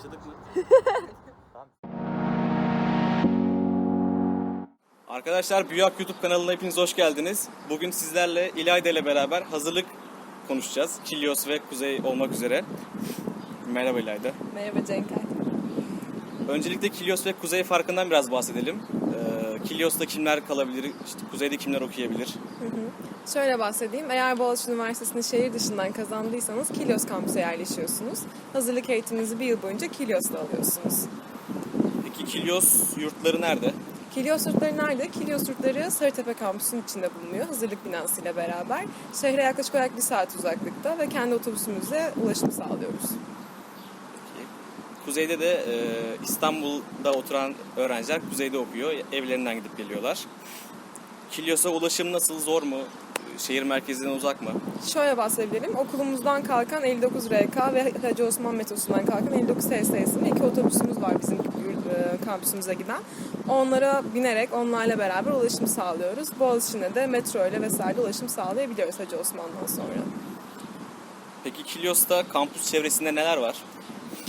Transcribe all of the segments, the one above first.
Başladık mı? Tamam. Arkadaşlar Büyük YouTube kanalına hepiniz hoş geldiniz. Bugün sizlerle İlayda ile beraber hazırlık konuşacağız. Kilios ve Kuzey olmak üzere. Merhaba İlayda. Merhaba Cenkay. Öncelikle Kilios ve Kuzey farkından biraz bahsedelim. Kilios'ta kimler kalabilir, işte Kuzey'de kimler okuyabilir? Şöyle bahsedeyim. Eğer Boğaziçi Üniversitesi'ni şehir dışından kazandıysanız Kilyos kampüse yerleşiyorsunuz. Hazırlık eğitiminizi bir yıl boyunca Kilyos'ta alıyorsunuz. Peki Kilios yurtları nerede? Kilyos yurtları nerede? Kilyos yurtları Sarıtepe kampüsünün içinde bulunuyor. Hazırlık binasıyla beraber. Şehre yaklaşık olarak bir saat uzaklıkta ve kendi otobüsümüzle ulaşım sağlıyoruz. Kuzeyde de e, İstanbul'da oturan öğrenciler kuzeyde okuyor. Evlerinden gidip geliyorlar. Kilios'a ulaşım nasıl? Zor mu? Şehir merkezinden uzak mı? Şöyle bahsedebilirim. Okulumuzdan kalkan 59 RK ve Hacı Osman metrosundan kalkan 59 TSS'in iki otobüsümüz var bizim e, kampüsümüze giden. Onlara binerek onlarla beraber ulaşım sağlıyoruz. Boğaziçi'ne de metro ile vesaire ulaşım sağlayabiliyoruz Hacı Osman'dan sonra. Peki Kilios'ta kampüs çevresinde neler var?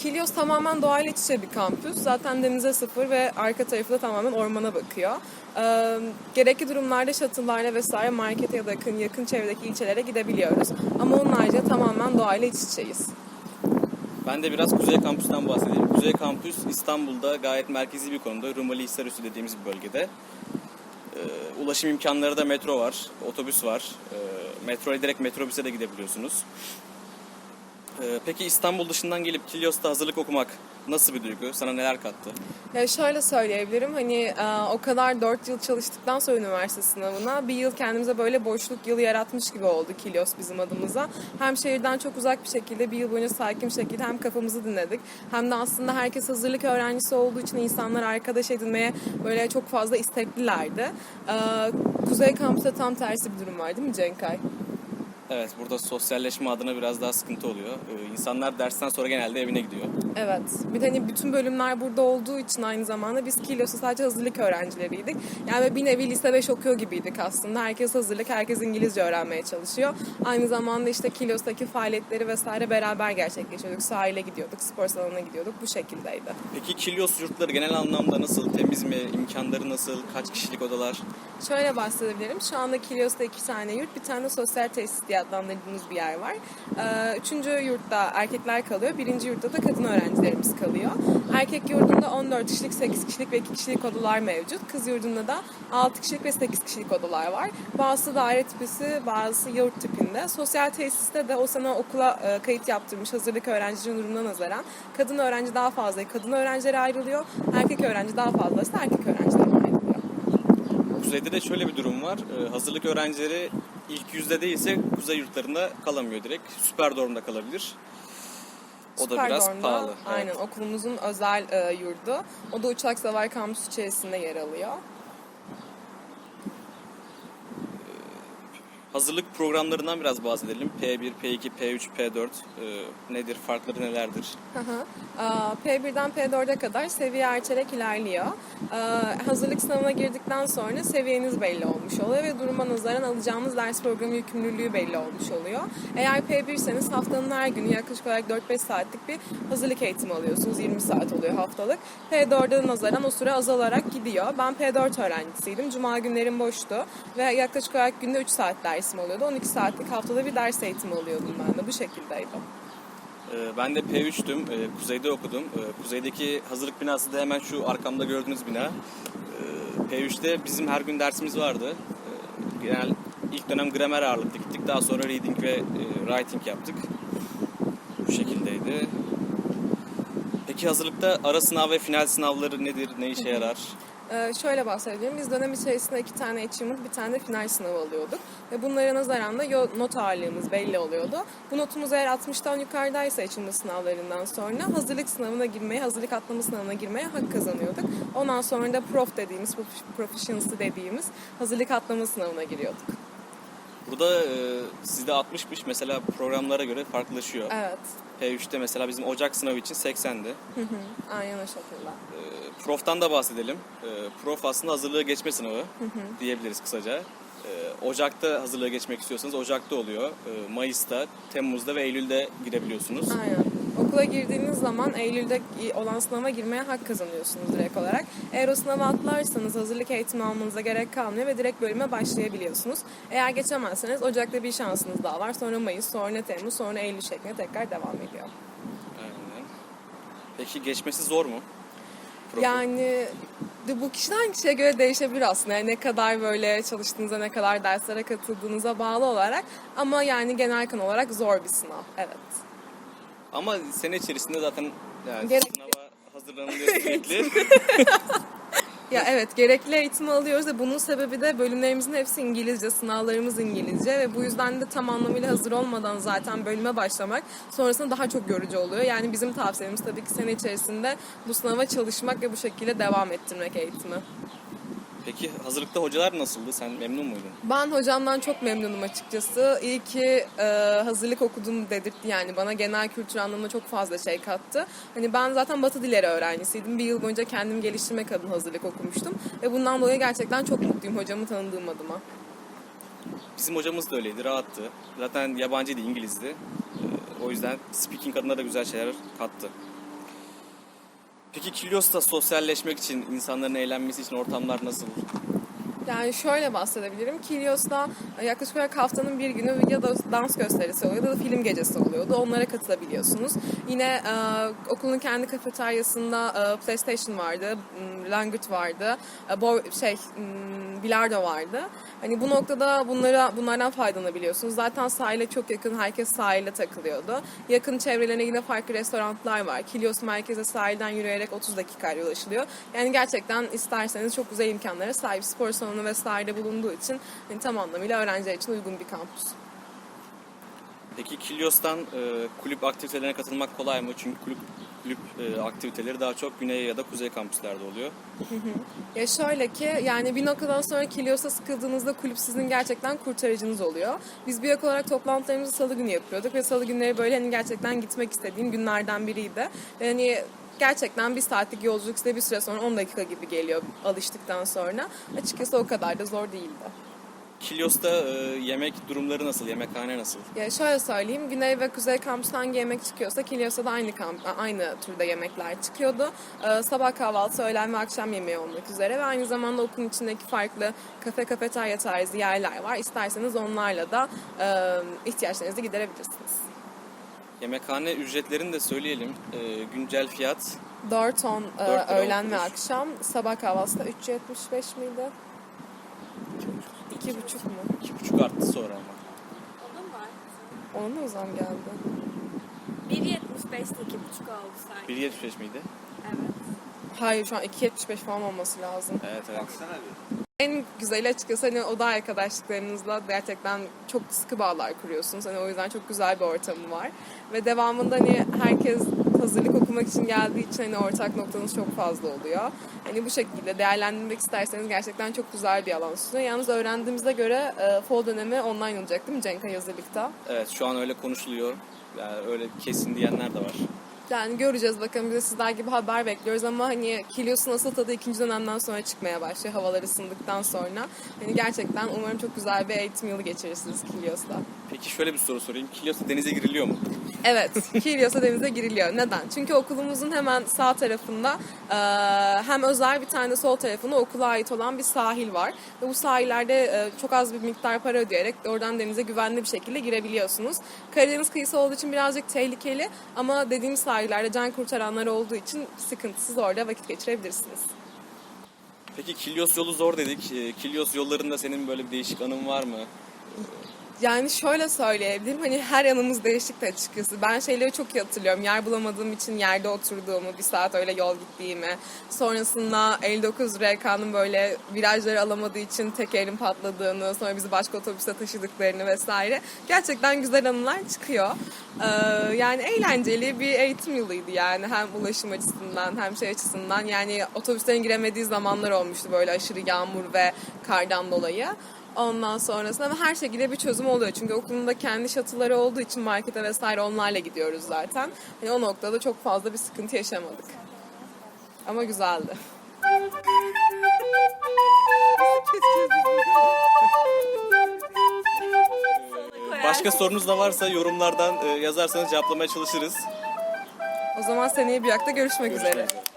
Kilyos tamamen doğayla iç içe bir kampüs. Zaten denize sıfır ve arka tarafı da tamamen ormana bakıyor. Ee, gerekli durumlarda shuttle'larla vesaire markete ya da yakın, yakın çevredeki ilçelere gidebiliyoruz. Ama onun haricinde tamamen doğayla iç içeyiz. Ben de biraz Kuzey Kampüs'ten bahsedeyim. Kuzey Kampüs İstanbul'da gayet merkezi bir konumda. Rumeli Hisarüstü dediğimiz bir bölgede. Ee, ulaşım imkanları da metro var, otobüs var. Ee, metro direkt metrobüse de gidebiliyorsunuz. Ee, peki İstanbul dışından gelip Kilios'ta hazırlık okumak nasıl bir duygu? Sana neler kattı? Ya şöyle söyleyebilirim hani e, o kadar 4 yıl çalıştıktan sonra üniversite sınavına bir yıl kendimize böyle boşluk yılı yaratmış gibi oldu Kilyos bizim adımıza. Hem şehirden çok uzak bir şekilde bir yıl boyunca sakin bir şekilde hem kafamızı dinledik hem de aslında herkes hazırlık öğrencisi olduğu için insanlar arkadaş edinmeye böyle çok fazla isteklilerdi. E, Kuzey Kampüs'te tam tersi bir durum var değil mi Cenkay? Evet, burada sosyalleşme adına biraz daha sıkıntı oluyor. Ee, insanlar dersten sonra genelde evine gidiyor. Evet. Bir de hani bütün bölümler burada olduğu için aynı zamanda biz Kilyos'ta sadece hazırlık öğrencileriydik. Yani bir nevi lise 5 okuyor gibiydik aslında. Herkes hazırlık, herkes İngilizce öğrenmeye çalışıyor. Aynı zamanda işte Kilyos'taki faaliyetleri vesaire beraber gerçekleşiyorduk. Sahile gidiyorduk, spor salonuna gidiyorduk. Bu şekildeydi. Peki Kilios yurtları genel anlamda nasıl? Temiz mi? İmkanları nasıl? Kaç kişilik odalar? Şöyle bahsedebilirim. Şu anda Kilyos'ta iki tane yurt, bir tane sosyal tesis diye adlandırdığımız bir yer var. Ee, Üçüncü yurtta erkekler kalıyor, birinci yurtta da kadın öğrencilerimiz kalıyor. Erkek yurdunda 14 kişilik, 8 kişilik ve 2 kişilik odalar mevcut. Kız yurdunda da 6 kişilik ve 8 kişilik odalar var. Bazısı daire tipisi, bazısı yurt tipinde. Sosyal tesiste de o sene okula e, kayıt yaptırmış hazırlık öğrencilerin durumuna nazaran kadın öğrenci daha fazla kadın öğrencilere ayrılıyor, erkek öğrenci daha fazlası erkek öğrencilere ayrılıyor. Kuzeyde de şöyle bir durum var. Ee, hazırlık öğrencileri ilk yüzde değilse kuzey yurtlarında kalamıyor direkt. Süper Dorm'da kalabilir. O da biraz Superdorm'da, pahalı. Aynen okulumuzun özel e, yurdu. O da Uçak Savar Kampüsü içerisinde yer alıyor. Hazırlık programlarından biraz bahsedelim. P1, P2, P3, P4 ee, nedir? Farkları nelerdir? Hı hı. Aa, P1'den P4'e kadar seviye artarak ilerliyor. Aa, Hazırlık sınavına girdikten sonra seviyeniz belli olmuş oluyor ve duruma nazaran alacağımız ders programı yükümlülüğü belli olmuş oluyor. Eğer P1'seniz haftanın her günü yaklaşık olarak 4-5 saatlik bir hazırlık eğitimi alıyorsunuz. 20 saat oluyor haftalık. P4'e nazaran o süre azalarak gidiyor. Ben P4 öğrencisiydim. Cuma günlerim boştu ve yaklaşık olarak günde 3 saat dersim oluyordu. 12 saatlik haftada bir ders eğitimi alıyordum ben de. Bu şekildeydi. Ee, Ben de P3'tüm. Ee, Kuzeyde okudum. Ee, Kuzeydeki hazırlık binası da hemen şu arkamda gördüğünüz bina. Ee, P3'te bizim her gün dersimiz vardı. Genel ilk dönem gramer ağırlıklı gittik. Daha sonra reading ve e, writing yaptık. Bu şekildeydi. Peki hazırlıkta ara sınav ve final sınavları nedir? Ne işe yarar? Ee, şöyle bahsedebilirim. Biz dönem içerisinde iki tane achievement, bir tane de final sınavı alıyorduk. Ve bunlara nazaran da not ağırlığımız belli oluyordu. Bu notumuz eğer 60'tan yukarıdaysa achievement sınavlarından sonra hazırlık sınavına girmeye, hazırlık atlama sınavına girmeye hak kazanıyorduk. Ondan sonra da prof dediğimiz, prof- proficiency dediğimiz hazırlık atlama sınavına giriyorduk. Burada e, sizde 60'mış mesela programlara göre farklılaşıyor. Evet. P3'te mesela bizim Ocak sınavı için 80'di. Hı hı. Aynen o şekilde. Ee, Prof'tan da bahsedelim. Ee, Prof aslında hazırlığı geçme sınavı diyebiliriz kısaca. Ee, Ocak'ta hazırlığı geçmek istiyorsanız Ocak'ta oluyor. Ee, Mayıs'ta, Temmuz'da ve Eylül'de girebiliyorsunuz. Aynen. Okula girdiğiniz zaman Eylül'de olan sınava girmeye hak kazanıyorsunuz direkt olarak. Eğer o sınava atlarsanız hazırlık eğitimi almanıza gerek kalmıyor ve direkt bölüme başlayabiliyorsunuz. Eğer geçemezseniz Ocak'ta bir şansınız daha var. Sonra Mayıs, sonra Temmuz, sonra Eylül şeklinde tekrar devam ediyor. Aynen. Peki geçmesi zor mu? Profil. Yani de bu kişiden kişiye göre değişebilir aslında. Yani ne kadar böyle çalıştığınıza, ne kadar derslere katıldığınıza bağlı olarak. Ama yani genel kanı olarak zor bir sınav. Evet. Ama sene içerisinde zaten yani Gerek- sınava hazırlanılıyor sürekli. Ya evet gerekli eğitimi alıyoruz ve bunun sebebi de bölümlerimizin hepsi İngilizce, sınavlarımız İngilizce ve bu yüzden de tam anlamıyla hazır olmadan zaten bölüme başlamak sonrasında daha çok yorucu oluyor. Yani bizim tavsiyemiz tabii ki sene içerisinde bu sınava çalışmak ve bu şekilde devam ettirmek eğitimi. Peki hazırlıkta hocalar nasıldı? Sen memnun muydun? Ben hocamdan çok memnunum açıkçası. İyi ki e, hazırlık okudum dedirtti yani bana genel kültür anlamında çok fazla şey kattı. Hani ben zaten Batı dilleri öğrencisiydim. Bir yıl boyunca kendimi geliştirmek adına hazırlık okumuştum. Ve bundan dolayı gerçekten çok mutluyum hocamı tanıdığım adıma. Bizim hocamız da öyleydi, rahattı. Zaten yabancıydı, İngilizdi. Ee, o yüzden speaking adına da güzel şeyler kattı. Peki Kilios'ta sosyalleşmek için, insanların eğlenmesi için ortamlar nasıl? Yani şöyle bahsedebilirim. Kilios'ta yaklaşık olarak haftanın bir günü ya da dans gösterisi oluyor ya da film gecesi oluyordu. Onlara katılabiliyorsunuz. Yine e, okulun kendi kafeteryasında e, PlayStation vardı, langırt vardı, e, bo- şey m, bilardo vardı. Hani bu noktada bunlara bunlardan faydalanabiliyorsunuz. Zaten sahile çok yakın, herkes sahile takılıyordu. Yakın çevrelerine yine farklı restoranlar var. Kilios merkeze sahilden yürüyerek 30 dakikayla ulaşılıyor. Yani gerçekten isterseniz çok güzel imkanlara sahip spor salonu vesaire bulunduğu için hani tam anlamıyla öğrenciler için uygun bir kampüs. Peki Kilios'tan e, kulüp aktivitelerine katılmak kolay mı? Çünkü kulüp, kulüp e, aktiviteleri daha çok güney ya da kuzey kampüslerde oluyor. Ya şöyle ki yani bir noktadan sonra Kilios'a sıkıldığınızda kulüp sizin gerçekten kurtarıcınız oluyor. Biz bir olarak toplantılarımızı salı günü yapıyorduk ve salı günleri böyle hani gerçekten gitmek istediğim günlerden biriydi. Ve hani gerçekten bir saatlik yolculuk size bir süre sonra 10 dakika gibi geliyor alıştıktan sonra. Açıkçası o kadar da zor değildi. Kilios'ta e, yemek durumları nasıl? Yemekhane nasıl? Ya şöyle söyleyeyim, Güney ve Kuzey kampüsten hangi yemek çıkıyorsa Kilyos'ta da aynı kamp, aynı türde yemekler çıkıyordu. Ee, sabah kahvaltı, öğlen ve akşam yemeği olmak üzere ve aynı zamanda okulun içindeki farklı kafe kafeterya tarzı yerler var. İsterseniz onlarla da e, ihtiyaçlarınızı giderebilirsiniz. Yemekhane ücretlerini de söyleyelim. E, güncel fiyat 4 ton e, Dört lira öğlen ve olmuş. akşam, sabah kahvaltısı da 3.75 miydi? 2,5 mu? 2,5 arttı sonra ama. O da mı arttı? Ona mı zam geldi? 1.75'te 2.5 oldu sanki. 1.75 miydi? Evet. Hayır şu an 2.75 falan olması lazım. Evet evet. En güzeli açıkçası hani oda arkadaşlıklarınızla gerçekten çok sıkı bağlar kuruyorsunuz. Hani o yüzden çok güzel bir ortamı var. Ve devamında hani herkes hazırlık okumak için geldiği için hani ortak noktanız çok fazla oluyor. Hani bu şekilde değerlendirmek isterseniz gerçekten çok güzel bir alan sunuyor. Yalnız öğrendiğimize göre e, fall dönemi online olacak değil mi Cenk hazırlıkta? Evet şu an öyle konuşuluyor. Yani öyle kesin diyenler de var. Yani göreceğiz bakalım biz de sizler gibi haber bekliyoruz ama hani Kilios'un asıl tadı ikinci dönemden sonra çıkmaya başlıyor havalar ısındıktan sonra. Hani gerçekten umarım çok güzel bir eğitim yılı geçirirsiniz Kilios'ta. Peki şöyle bir soru sorayım. Kilios'ta denize giriliyor mu? Evet, Kilios'a denize giriliyor. Neden? Çünkü okulumuzun hemen sağ tarafında e, hem özel bir tane sol tarafında okula ait olan bir sahil var. Ve bu sahillerde e, çok az bir miktar para ödeyerek oradan denize güvenli bir şekilde girebiliyorsunuz. Karadeniz kıyısı olduğu için birazcık tehlikeli ama dediğim sahillerde can kurtaranlar olduğu için sıkıntısız orada vakit geçirebilirsiniz. Peki Kilios yolu zor dedik. Kilios yollarında senin böyle bir değişik anın var mı? Yani şöyle söyleyebilirim hani her yanımız değişik de açıkçası. Ben şeyleri çok iyi hatırlıyorum. Yer bulamadığım için yerde oturduğumu, bir saat öyle yol gittiğimi. Sonrasında 59 RK'nın böyle virajları alamadığı için tekerin patladığını, sonra bizi başka otobüse taşıdıklarını vesaire. Gerçekten güzel anılar çıkıyor. Ee, yani eğlenceli bir eğitim yılıydı yani. Hem ulaşım açısından hem şey açısından. Yani otobüslerin giremediği zamanlar olmuştu böyle aşırı yağmur ve kardan dolayı. Ondan sonrasında ama her şekilde bir çözüm oluyor. Çünkü okulun da kendi şatıları olduğu için markete vesaire onlarla gidiyoruz zaten. Hani o noktada çok fazla bir sıkıntı yaşamadık. Ama güzeldi. Başka sorunuz da varsa yorumlardan e, yazarsanız cevaplamaya çalışırız. O zaman seneye bir yakta görüşmek üzere. Görüşmek üzere. Bay.